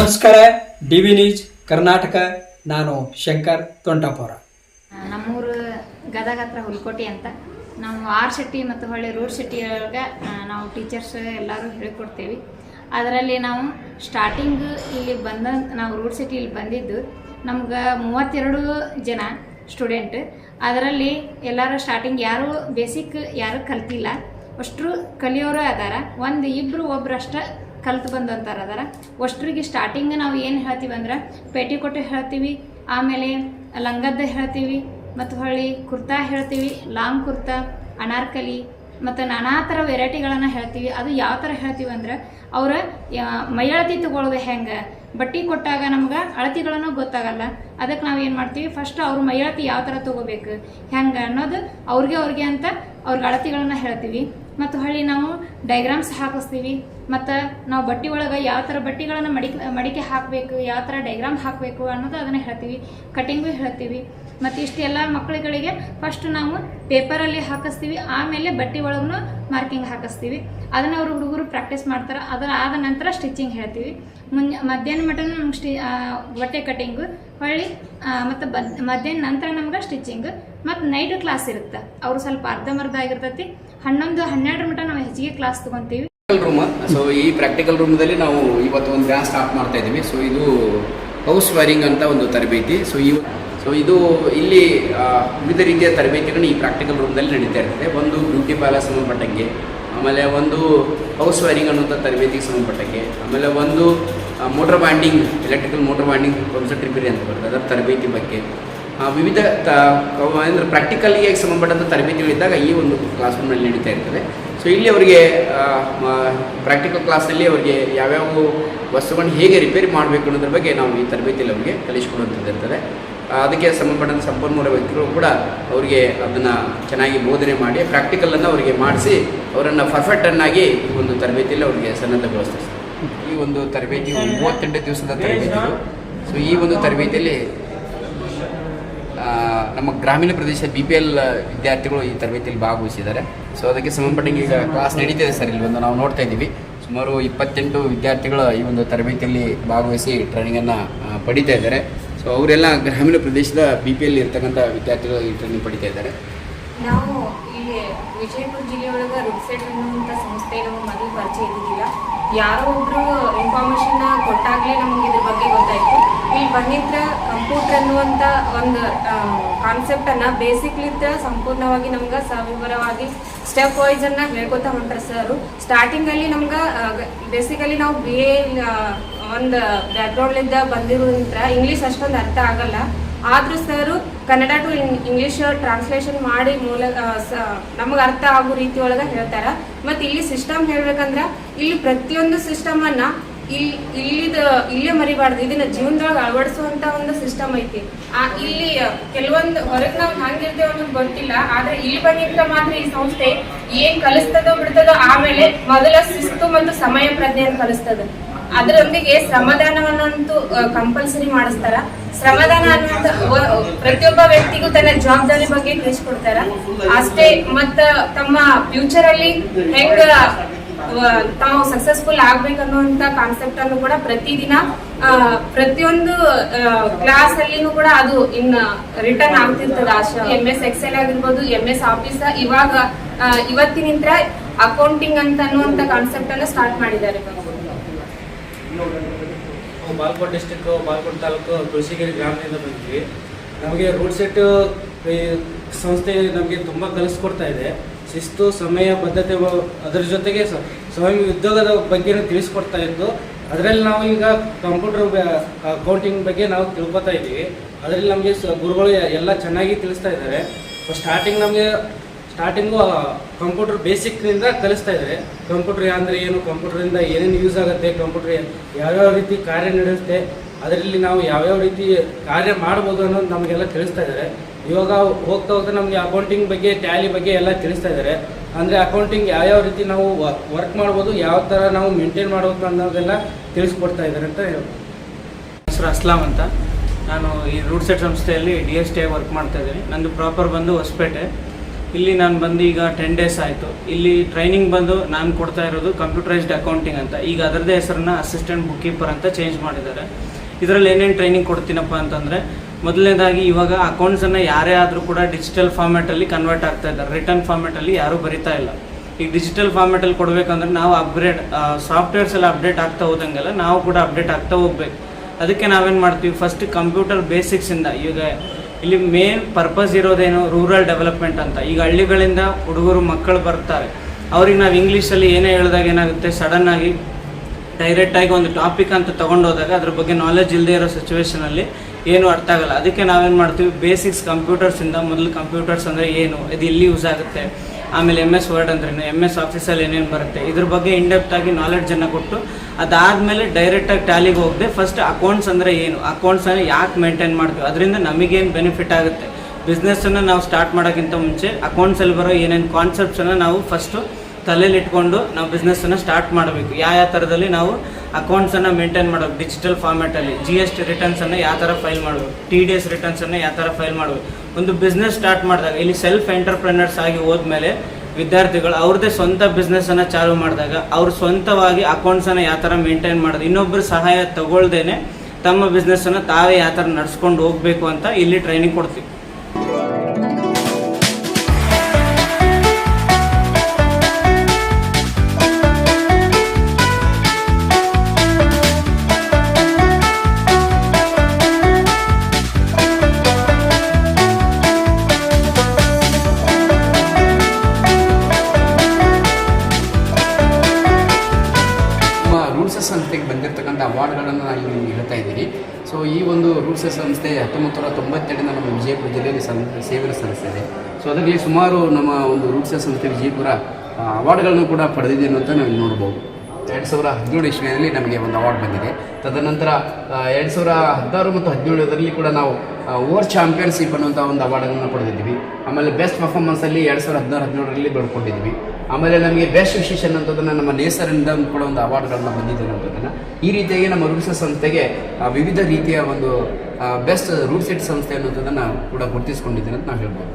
ನಮಸ್ಕಾರ, D V news, Karnataka. ನಾನು ಶಂಕರ್ ತೊಂಟಾಪುರ. ನಮ್ಮೂರು ಗದಗ ಹತ್ರ ಹುಲ್ಕೋಟಿ ಅಂತ. ನಾವು ಆರ್ ಶೆಟ್ಟಿ ಮತ್ತು ಹೊಳ್ಳಿ ರೂಡ್ ಶೆಟ್ಟಿ ಒಳಗೆ ನಾವು ಟೀಚರ್ಸ್ ಎಲ್ಲರೂ ಹೇಳಿಕೊಡ್ತೇವೆ. ಅದರಲ್ಲಿ ನಾವು ಸ್ಟಾರ್ಟಿಂಗ್ ಇಲ್ಲಿ ಬಂದ, ನಾವು ರೂಡ್ ಸಿಟಿ ಇಲ್ಲಿ ಬಂದಿದ್ದು ನಮ್ಗೆ ಮೂವತ್ತೆರಡು ಜನ ಸ್ಟೂಡೆಂಟ್. ಅದರಲ್ಲಿ ಎಲ್ಲರೂ ಸ್ಟಾರ್ಟಿಂಗ್ ಯಾರು ಬೇಸಿಕ್ ಯಾರು ಕಲ್ತಿಲ್ಲ. ಅಷ್ಟರು ಕಲಿಯೋರು ಅದಾರ. ಒಂದು ಇಬ್ಬರು ಒಬ್ರು ಅಷ್ಟ ಕಲ್ತು ಬಂದಂತಾರ ಅದರ. ಒಷ್ಟರಿಗೆ ಸ್ಟಾರ್ಟಿಂಗ್ ನಾವು ಏನು ಹೇಳ್ತೀವಿ ಅಂದ್ರೆ ಪೇಟಿಕೋಟೆ ಹೇಳ್ತೀವಿ, ಆಮೇಲೆ ಲಂಗದ್ದ ಹೇಳ್ತೀವಿ, ಮತ್ತು ಹೊಳ್ಳಿ ಕುರ್ತಾ ಹೇಳ್ತೀವಿ, ಲಾಂಗ್ ಕುರ್ತಾ, ಅನಾರ್ಕಲಿ, ಮತ್ತು ನಾನಾ ಥರ ವೆರೈಟಿಗಳನ್ನು ಹೇಳ್ತೀವಿ. ಅದು ಯಾವ ಥರ ಹೇಳ್ತೀವಿ ಅಂದ್ರೆ ಅವರ ಮೈಯಳತಿ ತಗೊಳ್ಳೋದು ಹೆಂಗೆ, ಬಟ್ಟೆ ಕೊಟ್ಟಾಗ ನಮ್ಗೆ ಅಳತಿಗಳನ್ನು ಗೊತ್ತಾಗಲ್ಲ. ಅದಕ್ಕೆ ನಾವು ಏನು ಮಾಡ್ತೀವಿ ಫಸ್ಟ್ ಅವ್ರ ಮೈಯಳತಿ ಯಾವ ಥರ ತೊಗೋಬೇಕು, ಹೆಂಗೆ ಅನ್ನೋದು ಅವ್ರಿಗೆ ಅವ್ರಿಗೆ ಅಂತ ಅವ್ರಿಗೆ ಅಳತಿಗಳನ್ನು ಹೇಳ್ತೀವಿ. ಮತ್ತು ಹೊಳ್ಳಿ ನಾವು ಡೈಗ್ರಾಮ್ಸ್ ಹಾಕಿಸ್ತೀವಿ. ಮತ್ತು ನಾವು ಬಟ್ಟೆ ಒಳಗೆ ಯಾವ ಥರ ಬಟ್ಟೆಗಳನ್ನು ಮಡಿಕೆ ಮಡಿಕೆ ಹಾಕಬೇಕು, ಯಾವ ಥರ ಡೈಗ್ರಾಮ್ ಹಾಕಬೇಕು ಅನ್ನೋದು ಅದನ್ನು ಹೇಳ್ತೀವಿ. ಕಟಿಂಗು ಹೇಳ್ತೀವಿ. ಮತ್ತು ಇಷ್ಟೆಲ್ಲ ಮಕ್ಕಳುಗಳಿಗೆ ಫಸ್ಟ್ ನಾವು ಪೇಪರಲ್ಲಿ ಹಾಕಿಸ್ತೀವಿ. ಆಮೇಲೆ ಬಟ್ಟೆ ಒಳಗೂ ಮಾರ್ಕಿಂಗ್ ಹಾಕಿಸ್ತೀವಿ. ಅದನ್ನು ಅವರು ಹುಡುಗರು ಪ್ರಾಕ್ಟೀಸ್ ಮಾಡ್ತಾರೆ. ಅದರ ಆದ ನಂತರ ಸ್ಟಿಚಿಂಗ್ ಹೇಳ್ತೀವಿ. ಮುಂಜ, ಮಧ್ಯಾಹ್ನ ಮಟ್ಟ ನಮ್ಗೆ ಸ್ಟಿ ಬಟ್ಟೆ ಕಟಿಂಗು ಹೊಳ್ಳಿ ಮತ್ತು ಬದ್, ಮಧ್ಯಾಹ್ನ ನಂತರ ನಮ್ಗೆ ಸ್ಟಿಚಿಂಗ್ ಮತ್ತು ನೈಟ್ ಕ್ಲಾಸ್ ಇರುತ್ತೆ. ಅವರು ಸ್ವಲ್ಪ ಅರ್ಧಮರ್ಧ ಆಗಿರ್ತೈತಿ. ಹನ್ನೊಂದು, ಹನ್ನೆರಡರ ಮಟ್ಟ ನಾವು ಹೆಚ್ಚಿಗೆ ಕ್ಲಾಸ್ ತಗೊಂತೀವಿ. ರೂಮ್ ಸೊ ಈ ಪ್ರಾಕ್ಟಿಕಲ್ ರೂಮ್ದಲ್ಲಿ ನಾವು ಇವತ್ತು ಒಂದು ಬ್ಯಾನ್ ಸ್ಟಾರ್ಟ್ ಮಾಡ್ತಾ ಇದ್ದೀವಿ. ಸೊ ಇದು ಹೌಸ್ ವೈರಿಂಗ್ ಅಂತ ಒಂದು ತರಬೇತಿ. ಸೊ ಈ ಸೊ ಇದು ಇಲ್ಲಿ ವಿವಿಧ ರೀತಿಯ ತರಬೇತಿಗಳು ಈ ಪ್ರಾಕ್ಟಿಕಲ್ ರೂಮ್ದಲ್ಲಿ ನಡೀತಾ ಇರ್ತದೆ. ಒಂದು ಬ್ಯೂಟಿ ಪಾರ್ಲರ್ ಸಂಬಂಧಪಟ್ಟಂಗೆ, ಆಮೇಲೆ ಒಂದು ಹೌಸ್ ವೈರಿಂಗ್ ಅನ್ನುವಂಥ ತರಬೇತಿಗೆ ಸಂಬಂಧಪಟ್ಟಂಗೆ, ಆಮೇಲೆ ಒಂದು motor bonding electrical motor bonding computer repair ಅಂತ ಬರ್ತದೆ. ಅದರ ತರಬೇತಿ ಬಗ್ಗೆ. ವಿವಿಧ ತ ಅಂದರೆ ಪ್ರಾಕ್ಟಿಕಲ್ಗೆ ಸಂಬಂಧಪಟ್ಟಂಥ ತರಬೇತಿಗಳಿದ್ದಾಗ ಈ ಒಂದು ಕ್ಲಾಸ್ ರೂಮ್ನಲ್ಲಿ ನಡೀತಾ ಇರ್ತದೆ. ಸೊ ಇಲ್ಲಿ ಅವರಿಗೆ ಪ್ರಾಕ್ಟಿಕಲ್ ಕ್ಲಾಸಲ್ಲಿ ಅವರಿಗೆ ಯಾವ್ಯಾವ ವಸ್ತುಗಳನ್ನ ಹೇಗೆ ರಿಪೇರಿ ಮಾಡಬೇಕು ಅನ್ನೋದ್ರ ಬಗ್ಗೆ ನಾವು ಈ ತರಬೇತಿಯಲ್ಲಿ ಅವರಿಗೆ ಕಲಿಸ್ಕೊಡುವಂಥದ್ದು ಇರ್ತದೆ. ಅದಕ್ಕೆ ಸಂಬಂಧಪಟ್ಟಂಥ ಸಂಪನ್ಮೂಲ ವ್ಯಕ್ತಿಗಳು ಕೂಡ ಅವರಿಗೆ ಅದನ್ನು ಚೆನ್ನಾಗಿ ಬೋಧನೆ ಮಾಡಿ ಪ್ರಾಕ್ಟಿಕಲನ್ನು ಅವರಿಗೆ ಮಾಡಿಸಿ, ಅವರನ್ನು ಪರ್ಫೆಕ್ಟನ್ನಾಗಿ ಈ ಒಂದು ತರಬೇತಿಯಲ್ಲಿ ಅವರಿಗೆ ಸನ್ನದ್ಧಗೊಳಿಸ್ತಾರೆ. ಈ ಒಂದು ತರಬೇತಿ ಮೂವತ್ತೆಂಟು ದಿವಸದ ತರಬೇತಿ ಸೊ ಈ ಒಂದು ತರಬೇತಿಯಲ್ಲಿ ನಮ್ಮ ಗ್ರಾಮೀಣ ಪ್ರದೇಶ ಬಿ ಪಿ ಎಲ್ ವಿದ್ಯಾರ್ಥಿಗಳು ಈ ತರಬೇತಿಯಲ್ಲಿ ಭಾಗವಹಿಸಿದ್ದಾರೆ. ಸೊ ಅದಕ್ಕೆ ಸಂಬಂಧಪಟ್ಟಂಗೆ ಈಗ ಕ್ಲಾಸ್ ನಡೀತಿದೆ ಸರ್ ಇಲ್ಲಿ ಒಂದು ನಾವು ನೋಡ್ತಾ ಇದ್ದೀವಿ. ಸುಮಾರು ಇಪ್ಪತ್ತೆಂಟು ವಿದ್ಯಾರ್ಥಿಗಳು ಈ ಒಂದು ತರಬೇತಿಯಲ್ಲಿ ಭಾಗವಹಿಸಿ ಟ್ರೈನಿಂಗನ್ನು ಪಡಿತಾ ಇದ್ದಾರೆ. ಸೊ ಅವರೆಲ್ಲ ಗ್ರಾಮೀಣ ಪ್ರದೇಶದ ಬಿ ಪಿ ಎಲ್ ಇರ್ತಕ್ಕಂಥ ವಿದ್ಯಾರ್ಥಿಗಳು ಈ ಟ್ರೈನಿಂಗ್ ಪಡಿತಾ ಇದ್ದಾರೆ. ನಾವು ಇಲ್ಲಿ ವಿಜಯಪುರ ಜಿಲ್ಲೆಯೊಳಗೆ ಅನ್ನುವಂಥ ಸಂಸ್ಥೆ ನಮಗೆ ಮೊದಲು ಪರಿಚಯ ಯಾರೋ ಒಬ್ಬರು ಇನ್ಫಾರ್ಮೇಶನ್ ಕೊಟ್ಟಾಗಲೇ ನಮಗೆ ಇದ್ರ ಬಗ್ಗೆ ಗೊತ್ತಾಯಿತು. ಇಲ್ಲಿ ಬಂದಿದ್ರ ಕಂಪ್ಯೂಟರ್ ಅನ್ನುವಂಥ ಒಂದು ಕಾನ್ಸೆಪ್ಟನ್ನು ಬೇಸಿಕ್ಲಿದ್ದ ಸಂಪೂರ್ಣವಾಗಿ ನಮ್ಗೆ ಸವಿವರವಾಗಿ ಸ್ಟೆಪ್ ವೈಸ್ ಅನ್ನ ಹೇಳ್ಕೊತಾ ಹೊಂಟ್ರ ಸರ್ ಸ್ಟಾರ್ಟಿಂಗಲ್ಲಿ ನಮ್ಗೆ ಬೇಸಿಕಲಿ ನಾವು ಬಿ ಎ ಒಂದು ಬ್ಯಾಕ್ಗ್ರೌಂಡ್ಲಿಂದ ಬಂದಿರೋದ್ರಿಂದ ಇಂಗ್ಲೀಷ್ ಅಷ್ಟೊಂದು ಅರ್ಥ ಆಗಲ್ಲ. ಆದ್ರೂ sir Kannada to English translation ಮಾಡಿ ಮೂಲ ನಮಗೆ ಅರ್ಥ ಆಗೋ ರೀತಿ ಒಳಗೆ ಹೇಳ್ತಾರ. ಮತ್ತು ಇಲ್ಲಿ ಸಿಸ್ಟಮ್ ಹೇಳ್ಬೇಕಂದ್ರೆ ಇಲ್ಲಿ ಪ್ರತಿಯೊಂದು ಸಿಸ್ಟಮನ್ನು ಇಲ್ಲಿ ಇಲ್ಲಿದ ಇಲ್ಲೇ ಮರಿಬಾರ್ದು. ಇದನ್ನ ಜೀವನದೊಳಗ ಅಳವಡಿಸುವಂತ ಒಂದು ಸಿಸ್ಟಮ್ ಐತಿ. ಆ ಇಲ್ಲಿ ಕೆಲವೊಂದು ಹೊರಗ್ ನಾವು ಹಂಗಿರ್ತೇವೆ ಅನ್ನೋದು ಗೊತ್ತಿಲ್ಲ. ಆದ್ರೆ ಇಲ್ಲಿ ಬಂದಿದ್ರೆ ಮಾತ್ರ ಈ ಸಂಸ್ಥೆ ಏನ್ ಕಲಿಸ್ತದೋ ಬಿಡ್ತದೋ ಆಮೇಲೆ ಮೊದಲ ಶಿಸ್ತು ಮತ್ತು ಸಮಯ ಪ್ರಜ್ಞೆಯನ್ನು ಕಲಿಸ್ತದ. ಅದರೊಂದಿಗೆ ಶ್ರಮದಾನವನ್ನಂತೂ ಕಂಪಲ್ಸರಿ ಮಾಡಿಸ್ತಾರ. ಶ್ರಮದಾನ ಅನ್ನುವಂತ ಪ್ರತಿಯೊಬ್ಬ ವ್ಯಕ್ತಿಗೂ ತನ್ನ ಜವಾಬ್ದಾರಿ ಬಗ್ಗೆ ತಿಳಿಸ್ಕೊಡ್ತಾರ. ಅಷ್ಟೇ ಮತ್ತ ತಮ್ಮ ಫ್ಯೂಚರ್ ಅಲ್ಲಿ ಹೆಂಗ ತಾವು ಸಕ್ಸಸ್ಫುಲ್ ಆಗ್ಬೇಕನ್ನುವಂತ ಕಾನ್ಸೆಪ್ಟ್ ಅನ್ನು ಕೂಡ ಪ್ರತಿದಿನ ಪ್ರತಿಯೊಂದು ಕ್ಲಾಸ್ ಅಲ್ಲಿನೂ ಕೂಡ ಅದು ಇನ್ನ ರಿಟರ್ನ್ ಆಗ್ತಿರ್ತದ. ಎಂ ಎಸ್ ಎಕ್ಸೆಲ್ ಆಗಿರ್ಬೋದು ಎಂ ಎಸ್ ಆಫೀಸ್ ಇವಾಗ ಇವತ್ತಿನಿಂದ ಅಕೌಂಟಿಂಗ್ ಅಂತ ಅನ್ನುವಂತ ಕಾನ್ಸೆಪ್ಟ್ ಅನ್ನು ಸ್ಟಾರ್ಟ್ ಮಾಡಿದ್ದಾರೆ. ಬಾಲ್ಕೋಟ್ ಡಿಸ್ಟಿಕ್ ಬಾಲ್ಕೋಟ್ ತಾಲೂಕು ತುಳಸಿಗಿರಿ ಗ್ರಾಮದಿಂದ ಬಂದಿದ್ವಿ ನಮಗೆ ರೂಟ್ ಸೆಟ್ ಸಂಸ್ಥೆ ನಮಗೆ ತುಂಬ ಕಲಿಸ್ಕೊಡ್ತಾ ಇದೆ. ಶಿಸ್ತು, ಸಮಯ, ಬದ್ಧತೆ ಅದರ ಜೊತೆಗೆ ಸ್ವಯಂ ಉದ್ಯೋಗದ ಬಗ್ಗೆನೂ ತಿಳಿಸ್ಕೊಡ್ತಾ ಇದ್ದು ಅದರಲ್ಲಿ ನಾವು ಈಗ ಕಂಪ್ಯೂಟರ್ ಅಕೌಂಟಿಂಗ್ ಬಗ್ಗೆ ನಾವು ತಿಳ್ಕೊತಾ ಇದ್ದೀವಿ. ಅದರಲ್ಲಿ ನಮಗೆ ಗುರುಗಳು ಎಲ್ಲ ಚೆನ್ನಾಗಿ ತಿಳಿಸ್ತಾ ಇದ್ದಾರೆ. ಸ್ಟಾರ್ಟಿಂಗ್ ನಮಗೆ ಸ್ಟಾರ್ಟಿಂಗು ಕಂಪ್ಯೂಟರ್ ಬೇಸಿಕ್ನಿಂದ ಕಲಿಸ್ತಾ ಇದ್ದಾರೆ. ಕಂಪ್ಯೂಟರ್ ಅಂದರೆ ಏನು? ಕಂಪ್ಯೂಟರಿಂದ ಏನೇನು ಯೂಸ್ ಆಗುತ್ತೆ? ಕಂಪ್ಯೂಟರ್ ಯಾವ್ಯಾವ ರೀತಿ ಕಾರ್ಯ ನಡೆಯುತ್ತೆ? ಅದರಲ್ಲಿ ನಾವು ಯಾವ್ಯಾವ ರೀತಿ ಕಾರ್ಯ ಮಾಡ್ಬೋದು ಅನ್ನೋದು ನಮಗೆಲ್ಲ ತಿಳಿಸ್ತಾ ಇದ್ದಾರೆ. ಇವಾಗ ಹೋಗ್ತಾ ಹೋಗ್ತಾ ನಮಗೆ ಅಕೌಂಟಿಂಗ್ ಬಗ್ಗೆ ಟ್ಯಾಲಿ ಬಗ್ಗೆ ಎಲ್ಲ ತಿಳಿಸ್ತಾ ಇದ್ದಾರೆ ಅಂದರೆ ಅಕೌಂಟಿಂಗ್ ಯಾವ್ಯಾವ ರೀತಿ ನಾವು ವರ್ಕ್ ಮಾಡ್ಬೋದು, ಯಾವ ಥರ ನಾವು ಮೇಂಟೈನ್ ಮಾಡ್ಬೋದು ಅನ್ನೋದೆಲ್ಲ ತಿಳಿಸ್ಕೊಡ್ತಾ ಇದ್ದಾರೆ ಅಂತ ಹೇಳ್ಬೋದು. ಹೆಸರು ಅಸ್ಲಾಂ ಅಂತ. ನಾನು ಈ ರೂಟ್ ಸೆಟ್ ಸಂಸ್ಥೆಯಲ್ಲಿ ಡಿ ಎಸ್ ಟಿ ವರ್ಕ್ ಮಾಡ್ತಾ ಇದ್ದೀನಿ. ನಂದು ಪ್ರಾಪರ್ ಬಂದು ಹೊಸಪೇಟೆ. ಇಲ್ಲಿ ನಾನು ಬಂದು ಈಗ ಟೆನ್ ಡೇಸ್ ಆಯಿತು. ಇಲ್ಲಿ ಟ್ರೈನಿಂಗ್ ಬಂದು ನಾನು ಕೊಡ್ತಾ ಇರೋದು ಕಂಪ್ಯೂಟರೈಸ್ಡ್ ಅಕೌಂಟಿಂಗ್ ಅಂತ. ಈಗ ಅದರದೇ ಹೆಸರನ್ನ ಅಸಿಸ್ಟೆಂಟ್ ಬುಕ್ ಕೀಪರ್ ಅಂತ ಚೇಂಜ್ ಮಾಡಿದ್ದಾರೆ. ಇದರಲ್ಲಿ ಏನೇನು ಟ್ರೈನಿಂಗ್ ಕೊಡ್ತೀನಪ್ಪ ಅಂತಂದರೆ ಮೊದಲನೇದಾಗಿ ಇವಾಗ ಅಕೌಂಟ್ಸನ್ನು ಯಾರೇ ಆದರೂ ಕೂಡ ಡಿಜಿಟಲ್ ಫಾರ್ಮ್ಯಾಟಲ್ಲಿ ಕನ್ವರ್ಟ್ ಆಗ್ತಾ ಇದ್ದಾರೆ. ರಿಟರ್ನ್ ಫಾರ್ಮ್ಯಾಟಲ್ಲಿ ಯಾರೂ ಬರಿತಾ ಇಲ್ಲ. ಈಗ ಡಿಜಿಟಲ್ ಫಾರ್ಮ್ಯಾಟಲ್ಲಿ ಕೊಡಬೇಕಂದ್ರೆ ನಾವು ಅಪ್ಗ್ರೇಡ್ ಸಾಫ್ಟ್ವೇರ್ಸ್ ಎಲ್ಲ ಅಪ್ಡೇಟ್ ಆಗ್ತಾ ಹೋದಂಗೆಲ್ಲ ನಾವು ಕೂಡ ಅಪ್ಡೇಟ್ ಆಗ್ತಾ ಹೋಗ್ಬೇಕು. ಅದಕ್ಕೆ ನಾವೇನು ಮಾಡ್ತೀವಿ? ಫಸ್ಟ್ ಕಂಪ್ಯೂಟರ್ ಬೇಸಿಕ್ಸಿಂದ ಈಗ ಇಲ್ಲಿ ಮೇನ್ ಪರ್ಪಸ್ ಇರೋದೇನು? ರೂರಲ್ ಡೆವಲಪ್ಮೆಂಟ್ ಅಂತ. ಈಗ ಹಳ್ಳಿಗಳಿಂದ ಹುಡುಗರು, ಮಕ್ಕಳು ಬರ್ತಾರೆ. ಅವ್ರಿಗೆ ನಾವು ಇಂಗ್ಲೀಷಲ್ಲಿ ಏನೇ ಹೇಳಿದಾಗ ಏನಾಗುತ್ತೆ? ಸಡನ್ನಾಗಿ ಡೈರೆಕ್ಟಾಗಿ ಒಂದು ಟಾಪಿಕ್ ಅಂತ ತೊಗೊಂಡೋದಾಗ ಅದ್ರ ಬಗ್ಗೆ ನಾಲೆಜ್ ಇಲ್ಲದೆ ಇರೋ ಸಿಚುವೇಶನಲ್ಲಿ ಏನು ಅರ್ಥ ಆಗಲ್ಲ. ಅದಕ್ಕೆ ನಾವೇನು ಮಾಡ್ತೀವಿ? ಬೇಸಿಕ್ಸ್ ಕಂಪ್ಯೂಟರ್ಸಿಂದ ಮೊದಲು ಕಂಪ್ಯೂಟರ್ಸ್ ಅಂದರೆ ಏನು? ಇದು ಇಲ್ಲಿ ಯೂಸ್ ಆಗುತ್ತೆ? ಆಮೇಲೆ ಎಂ ಎಸ್ ವರ್ಡ್ ಅಂದ್ರೇನು? ಎಂ ಎಸ್ ಆಫೀಸಲ್ಲಿ ಏನೇನು ಬರುತ್ತೆ? ಇದ್ರ ಬಗ್ಗೆ ಇಂಡೆಪ್ಟ್ ಆಗಿ ನಾಲೆಡ್ಜನ್ನು ಕೊಟ್ಟು ಅದಾದಮೇಲೆ ಡೈರೆಕ್ಟಾಗಿ ಟ್ಯಾಲಿಗೆ ಹೋಗದೆ ಫಸ್ಟ್ ಅಕೌಂಟ್ಸ್ ಅಂದರೆ ಏನು? ಅಕೌಂಟ್ಸನ್ನು ಯಾಕೆ ಮೇಂಟೈನ್ ಮಾಡ್ತೀವಿ? ಅದರಿಂದ ನಮಗೇನು ಬೆನಿಫಿಟ್ ಆಗುತ್ತೆ? ಬಿಸ್ನೆಸ್ಸನ್ನು ನಾವು ಸ್ಟಾರ್ಟ್ ಮಾಡೋಕ್ಕಿಂತ ಮುಂಚೆ ಅಕೌಂಟ್ಸಲ್ಲಿ ಬರೋ ಏನೇನು ಕಾನ್ಸೆಪ್ಟ್ಸನ್ನು ನಾವು ಫಸ್ಟು ತಲೆಯಲ್ಲಿ ಇಟ್ಕೊಂಡು ನಾವು ಬಿಸ್ನೆಸ್ಸನ್ನು ಸ್ಟಾರ್ಟ್ ಮಾಡಬೇಕು. ಯಾವ ಯಾವ ಥರದಲ್ಲಿ ನಾವು ಅಕೌಂಟ್ಸನ್ನು ಮೇಂಟೈನ್ ಮಾಡೋದು ಡಿಜಿಟಲ್ ಫಾರ್ಮ್ಯಾಟಲ್ಲಿ ಜಿ ಎಸ್ ಟಿ ರಿಟರ್ನ್ಸನ್ನು ಯಾವ ಥರ ಫೈಲ್ ಮಾಡಬೇಕು ಟಿ ಡಿ ಎಸ್ ರಿಟರ್ನ್ಸನ್ನು ಯಾವ ಥರ ಫೈಲ್ ಮಾಡಬೇಕು ಒಂದು ಬಿಸ್ನೆಸ್ ಸ್ಟಾರ್ಟ್ ಮಾಡಿದಾಗ, ಇಲ್ಲಿ ಸೆಲ್ಫ್ ಎಂಟರ್ಪ್ರೆನರ್ಸ್ ಆಗಿ ಹೋದ್ಮೇಲೆ ವಿದ್ಯಾರ್ಥಿಗಳು ಅವ್ರದ್ದೇ ಸ್ವಂತ ಬಿಸ್ನೆಸ್ಸನ್ನು ಚಾಲೂ ಮಾಡಿದಾಗ, ಅವ್ರು ಸ್ವಂತವಾಗಿ ಅಕೌಂಟ್ಸನ್ನು ಯಾವ ಥರ ಮೇಂಟೈನ್ ಮಾಡೋದು ಇನ್ನೊಬ್ಬರ ಸಹಾಯ ತಗೊಳ್ದೇನೆ ತಮ್ಮ ಬಿಸ್ನೆಸ್ಸನ್ನು ತಾವೇ ಯಾವ ಥರ ನಡ್ಸ್ಕೊಂಡು ಹೋಗಬೇಕು ಅಂತ ಇಲ್ಲಿ ಟ್ರೈನಿಂಗ್ ಕೊಡ್ತೀವಿ. ರೂಲ್ಸಸ್ ಸಂಸ್ಥೆಗೆ ಬಂದಿರತಕ್ಕಂಥ ಅವಾರ್ಡ್ಗಳನ್ನು ನಾನು ಇಲ್ಲಿ ಹೇಳ್ತಾ ಇದ್ದೀನಿ. ಸೊ ಈ ಒಂದು ರೂಲ್ಸಸ್ ಸಂಸ್ಥೆ ಹತ್ತೊಂಬತ್ತು ನೂರ ತೊಂಬತ್ತೆರಡರಿಂದ ನಮ್ಮ ವಿಜಯಪುರ ಜಿಲ್ಲೆಯಲ್ಲಿ ಸಂ ಸಂಸ್ಥೆ ಇದೆ ಸೊ ಅದರಲ್ಲಿ ಸುಮಾರು ನಮ್ಮ ಒಂದು ರೂಲ್ಸಸ್ ಸಂಸ್ಥೆ ವಿಜಯಪುರ ಅವಾರ್ಡ್ಗಳನ್ನು ಕೂಡ ಪಡೆದಿದೆ ಅಂತ ನಾವು ನೋಡ್ಬೋದು. ಎರಡು ಸಾವಿರ ಹದಿನೇಳು ಇಸ್ವಿಯಲ್ಲಿ ನಮಗೆ ಒಂದು ಅವಾರ್ಡ್ ಬಂದಿದೆ. ತದನಂತರ ಎರಡು ಸಾವಿರ ಹದಿನಾರು ಮತ್ತು ಹದಿನೇಳರಲ್ಲಿ ಕೂಡ ನಾವು ಓವರ್ ಚಾಂಪಿಯನ್ಶಿಪ್ ಅನ್ನುವಂಥ ಒಂದು ಅವಾರ್ಡನ್ನು ಪಡೆದಿದ್ದೀವಿ. ಆಮೇಲೆ ಬೆಸ್ಟ್ ಪರ್ಫಾರ್ಮೆನ್ಸಲ್ಲಿ ಎರಡು ಸಾವಿರ ಹದಿನಾರು, ಹದಿನೇಳರಲ್ಲಿ ಬೆಳ್ಕೊಂಡಿದ್ವಿ ಆಮೇಲೆ ನಮಗೆ ಬೆಸ್ಟ್ ವಿಶೇಷನ್ ಅಂತದನ್ನು ನಮ್ಮ ನೇಸರಿಂದ ಕೂಡ ಒಂದು ಅವಾರ್ಡ್ಗಳನ್ನ ಬಂದಿದೆ ಅನ್ನೋದನ್ನು ಈ ರೀತಿಯಾಗಿ ನಮ್ಮ ರೂಲ್ಸ್ ಸಂಸ್ಥೆಗೆ ವಿವಿಧ ರೀತಿಯ ಒಂದು ಬೆಸ್ಟ್ ರೂಲ್ ಸೆಟ್ ಸಂಸ್ಥೆ ಅನ್ನೋದನ್ನು ಕೂಡ ಗುರುತಿಸ್ಕೊಂಡಿದ್ದೀನಿ ಅಂತ ನಾವು ಹೇಳ್ಬೋದು.